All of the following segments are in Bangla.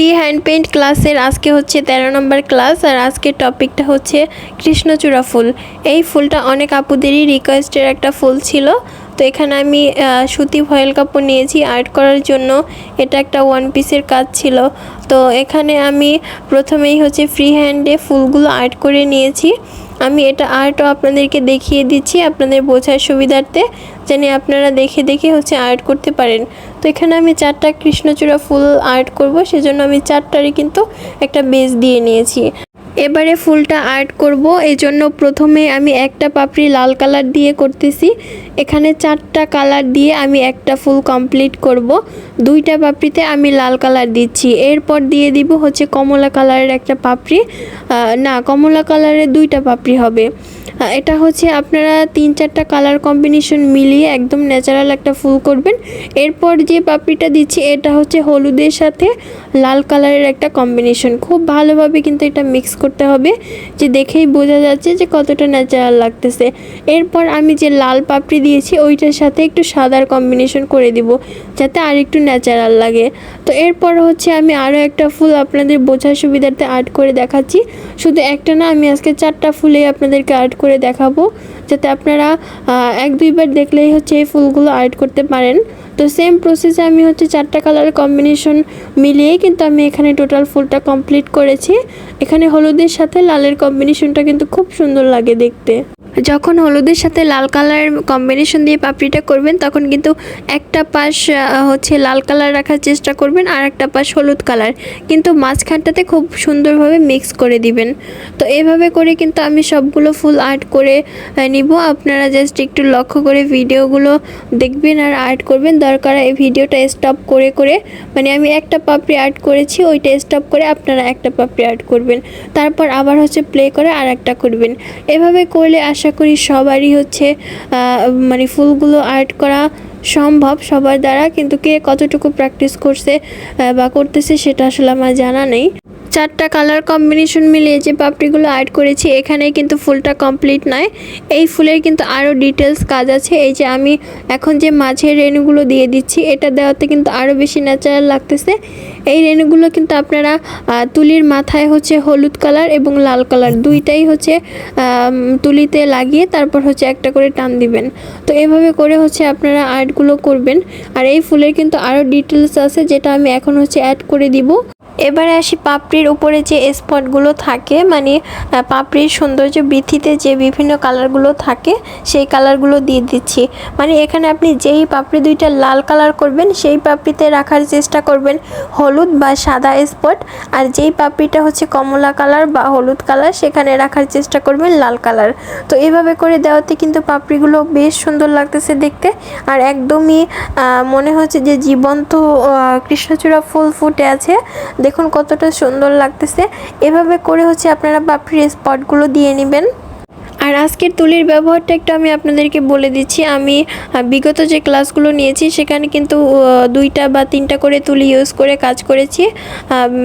ফ্রি হ্যান্ড পেইন্ট ক্লাসের আজকে হচ্ছে তেরো নম্বর ক্লাস আর আজকের টপিকটা হচ্ছে কৃষ্ণচূড়া ফুল। এই ফুলটা অনেক আপুদেরই রিকোয়েস্টের একটা ফুল ছিল। তো এখানে আমি সুতি ভয়েল কাপড় নিয়েছি। আর্ট করার জন্য এটা একটা ওয়ান পিসের কাজ ছিল। তো এখানে আমি প্রথমেই হচ্ছে ফ্রি হ্যান্ডে ফুলগুলো আর্ট করে নিয়েছি। আমি এটা আর্টও আপনাদেরকে দেখিয়ে দিচ্ছি আপনাদের বোঝার সুবিধার্থে, যেন আপনারা দেখে দেখে হচ্ছে আর্ট করতে পারেন। তো এখানে আমি চারটা কৃষ্ণচূড়া ফুল আর্ট করব, সেজন্য আমি চারটারই কিন্তু একটা বেস দিয়ে নিয়েছি। এবারে ফুলটা আর্ট করব এই জন্য প্রথমে আমি একটা পাপড়ি লাল কালার দিয়ে করতেছি। এখানে চারটা কালার দিয়ে আমি একটা ফুল কমপ্লিট করব। দুইটা পাপড়িতে আমি লাল কালার দিচ্ছি। এরপর দিয়ে দিব হচ্ছে কমলা কালারের একটা পাপড়ি। না, কমলা কালারের দুইটা পাপড়ি হবে। এটা হচ্ছে আপনারা তিন চারটা কালার কম্বিনেশন মিলিয়ে একদম ন্যাচারাল একটা ফুল করবেন। এরপর যে পাপড়িটা দিচ্ছি, এটা হচ্ছে হলুদের সাথে লাল কালারের একটা কম্বিনেশন। খুব ভালোভাবে কিন্তু এটা মিক্স করতে হবে যে দেখেই বোঝা যাচ্ছে যে কতটা ন্যাচারাল লাগতেছে। এরপর আমি যে লাল পাপড়ি দিয়েছি, ওইটার সাথে একটু সাদার কম্বিনেশন করে দিব, যাতে আর একটু ন্যাচারাল লাগে। তো এরপর হচ্ছে আমি আরও একটা ফুল আপনাদের বোঝার সুবিধার্থে আর্ট করে দেখাচ্ছি। শুধু একটা না, আমি আজকে চারটা ফুলেই আপনাদেরকে আর্ট করে দেখাবো, যাতে আপনারা এক দুইবার দেখলেই হচ্ছে এই ফুলগুলো আর্ট করতে পারেন। তো সেম প্রসেসে আমি হচ্ছে চারটা কালারের কম্বিনেশন মিলিয়ে কিন্তু আমি এখানে টোটাল ফুলটা কমপ্লিট করেছি। এখানে হলুদের সাথে লালের কম্বিনেশনটা কিন্তু খুব সুন্দর লাগে দেখতে। যখন হলুদের সাথে লাল কালারের কম্বিনেশন দিয়ে পাপড়িটা করবেন, তখন কিন্তু একটা পাশ হচ্ছে লাল কালার রাখার চেষ্টা করবেন আর একটা পাশ হলুদ কালার। কিন্তু মাঝখানটাতে খুব সুন্দরভাবে মিক্স করে দিবেন। তো এভাবে করে কিন্তু আমি সবগুলো ফুল আর্ট করে নিব। আপনারা জাস্ট একটু লক্ষ্য করে ভিডিওগুলো দেখবেন আর আর্ট করবেন। দরকার এই ভিডিওটা স্টপ করে করে মানে আমি একটা পাপড়ি আর্ট করেছি, ওইটা স্টপ করে আপনারা একটা পাপড়ি আর্ট করবেন। তারপর আবার হচ্ছে প্লে করে আর একটা করবেন। এভাবে করলে আশা করি সবারই হচ্ছে মানে ফুলগুলো আর্ট করা সম্ভব সবার দ্বারা, কিন্তু কে কতটুকু প্র্যাকটিস করছে বা করতেছে সেটা আসলে আমার জানা নেই। চারটা কালার কম্বিনেশন মিলিয়ে যে পাপড়িগুলো অ্যাড করেছি এখানে কিন্তু ফুলটা কমপ্লিট নয়। এই ফুলের কিন্তু আরও ডিটেলস কাজ আছে। এই যে আমি এখন যে মাঝের রেণুগুলো দিয়ে দিচ্ছি, এটা দেওয়াতে কিন্তু আরও বেশি ন্যাচারাল লাগতেছে। এই রেণুগুলো কিন্তু আপনারা তুলির মাথায় হচ্ছে হলুদ কালার এবং লাল কালার দুইটাই হচ্ছে তুলিতে লাগিয়ে তারপর হচ্ছে একটা করে টান দিবেন। তো এভাবে করে হচ্ছে আপনারা আর্টগুলো করবেন। আর এই ফুলের কিন্তু আরও ডিটেলস আছে যেটা আমি এখন হচ্ছে অ্যাড করে দিব। এবারে আসি পাপড়ির উপরে যে স্পটগুলো থাকে মানে পাপড়ির সৌন্দর্য বৃদ্ধিতে যে বিভিন্ন কালারগুলো থাকে, সেই কালারগুলো দিয়ে দিচ্ছি। মানে এখানে আপনি যেই পাপড়ি দুইটা লাল কালার করবেন, সেই পাপড়িতে রাখার চেষ্টা করবেন হলুদ বা সাদা স্পট আর যেই পাপড়িটা হচ্ছে কমলা কালার বা হলুদ কালার সেখানে রাখার চেষ্টা করবেন লাল কালার তো এইভাবে করে দেওয়াতে কিন্তু পাপড়িগুলো বেশ সুন্দর লাগতেছে দেখতে, আর একদমই মনে হচ্ছে যে জীবন্ত কৃষ্ণচূড়া ফুল ফুটে আছে। দেখুন কতটা সুন্দর লাগতেছে। এভাবে করে হচ্ছে আপনারা পাপড়ির স্পটগুলো দিয়ে নেবেন। আর আজকের তুলির ব্যবহারটা একটু আমি আপনাদেরকে বলে দিচ্ছি। আমি বিগত যে ক্লাসগুলো নিয়েছি, সেখানে কিন্তু দুইটা বা তিনটা করে তুলি ইউজ করে কাজ করেছি।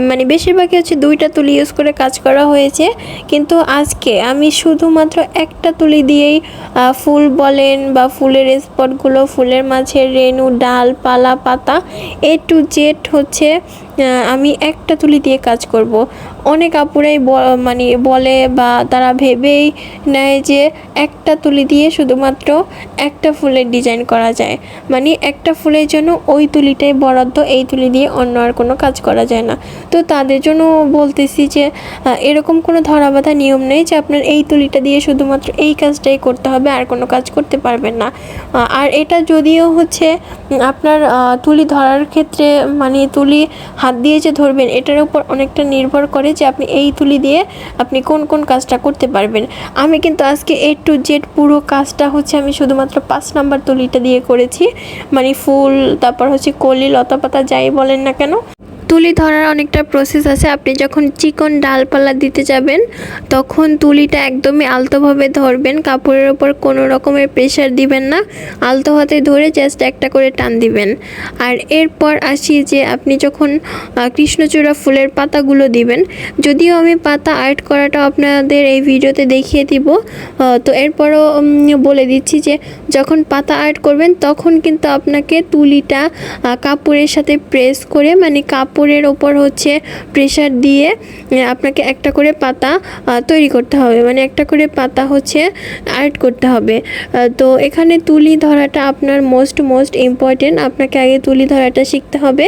মানে বেশিরভাগই হচ্ছে দুইটা তুলি ইউজ করে কাজ করা হয়েছে। কিন্তু আজকে আমি শুধুমাত্র একটা তুলি দিয়েই ফুল বলেন বা ফুলের স্পটগুলো, ফুলের মাঝে রেণু, ডাল, পালা, পাতা এ টু জেড হচ্ছে আমি একটা তুলি দিয়ে কাজ করব। অনেক আপুরাই মানে বলে বা তারা ভেবেই নেয় যে একটা তুলি দিয়ে শুধুমাত্র একটা ফুলের ডিজাইন করা যায়। মানে একটা ফুলের জন্য ওই তুলিটাই বরাদ্দ, এই তুলি দিয়ে অন্য আর কোনো কাজ করা যায় না। তো তাদের জন্য বলতেছি যে এরকম কোনো ধরাবাধা নিয়ম নেই যে আপনার এই তুলিটা দিয়ে শুধুমাত্র এই কাজটাই করতে হবে, আর কোনো কাজ করতে পারবেন না। আর এটা যদিও হচ্ছে আপনার তুলি ধরার ক্ষেত্রে মানে তুলি হাত দিয়ে যে ধরবেন, এটার উপর অনেকটা নির্ভর করে যে আপনি এই তুলি দিয়ে আপনি কোন কোন কাজটা করতে পারবেন। আমি কিন্তু আজকে এ টু জেড পুরো কাজটা হচ্ছে আমি শুধুমাত্র পাঁচ নাম্বার তুলিটা দিয়ে করেছি। মানে ফুল, তারপর হচ্ছে কলি লতা পাতা যাই বলেন না কেন। তুলি ধরার অনেকটা প্রসেস আছে। আপনি যখন চিকন ডালপালা দিতে যাবেন, তখন তুলিটা একদমই আলতোভাবে ধরবেন। কাপড়ের ওপর কোনো রকমের প্রেশার দিবেন না। আলতো হাতে ধরে জাস্ট একটা করে টান দিবেন। আর এরপর আসি যে আপনি যখন কৃষ্ণচূড়া ফুলের পাতাগুলো দিবেন, যদিও আমি পাতা আর্ট করাটা আপনাদের এই ভিডিওতে দেখিয়ে দিব। তো এরপরও বলে দিচ্ছি যে যখন পাতা আর্ট করবেন, তখন কিন্তু আপনাকে তুলিটা কাপড়ের সাথে প্রেস করে মানে কাপড় কাপড়ের ওপর হচ্ছে প্রেশার দিয়ে আপনাকে একটা করে পাতা তৈরি করতে হবে। মানে একটা করে পাতা হচ্ছে আর্ট করতে হবে। তো এখানে তুলি ধরাটা আপনার মোস্ট মোস্ট ইম্পর্টেন্ট আপনাকে আগে তুলি ধরাটা শিখতে হবে।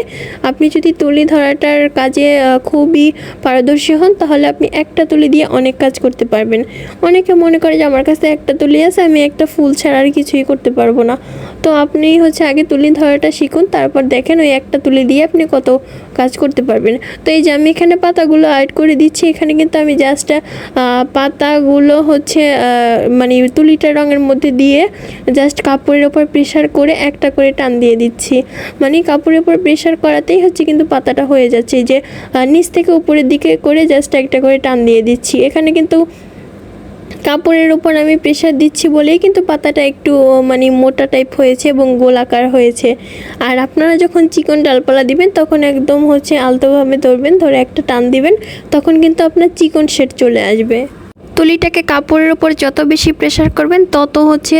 আপনি যদি তুলি ধরাটার কাজে খুবই পারদর্শী হন, তাহলে আপনি একটা তুলি দিয়ে অনেক কাজ করতে পারবেন। অনেকে মনে করে যে, আমার কাছে একটা তুলি আছে, আমি একটা ফুল ছাড়া আর কিছুই করতে পারব না। তো আপনি হচ্ছে আগে তুলি ধরাটা শিখুন, তারপর দেখেন ওই একটা তুলি দিয়ে আপনি কত কাজ করতে পারবেন তো এই যে আমি এখানে পাতাগুলো অ্যাড করে দিচ্ছি, এখানে কিন্তু আমি জাস্ট পাতাগুলো হচ্ছে মানে তুলিটা রঙের মধ্যে দিয়ে জাস্ট কাপড়ের ওপর প্রেশার করে একটা করে টান দিয়ে দিচ্ছি। মানে কাপড়ের ওপর প্রেশার করাতেই হচ্ছে কিন্তু পাতাটা হয়ে যাচ্ছে। যে নিচ থেকে উপরের দিকে করে জাস্ট একটা করে টান দিয়ে দিচ্ছি। এখানে কিন্তু কাপড়ের উপর আমি প্রেশার দিচ্ছি বলেই কিন্তু পাতাটা একটু মানে মোটা টাইপ হয়েছে এবং গোলাকার হয়েছে। আর আপনারা যখন চিকন ডালপালা দিবেন, তখন একদম হচ্ছে আলতোভাবে ধরবেন, ধরে একটা টান দিবেন, তখন কিন্তু আপনার চিকন শেড চলে আসবে। তুলিটাকে কাপড়ের উপর যত বেশি প্রেশার করবেন, তত হচ্ছে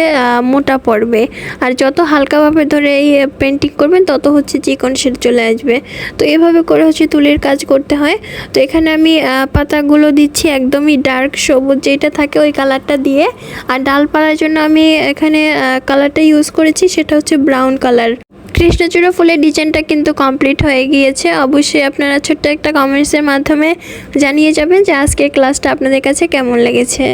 মোটা পড়বে। আর যত হালকাভাবে ধরে এই পেন্টিং করবেন, তত হচ্ছে চিকন শেড চলে আসবে। তো এভাবে করে হচ্ছে তুলির কাজ করতে হয়। তো এখানে আমি পাতাগুলো দিচ্ছি একদমই ডার্ক সবুজ যেটা থাকে ওই কালারটা দিয়ে। আর ডালপালার জন্য আমি এখানে কালারটা ইউজ করেছি, সেটা হচ্ছে ব্রাউন কালার কৃষ্ণচূড়া ফুলের ডিজাইনটা কিন্তু কমপ্লিট হয়ে গিয়েছে। অবশ্যই আপনারা ছোট্ট একটা কমেন্টসের মাধ্যমে জানিয়ে যাবেন যে আজকের ক্লাসটা আপনাদের কাছে কেমন লেগেছে।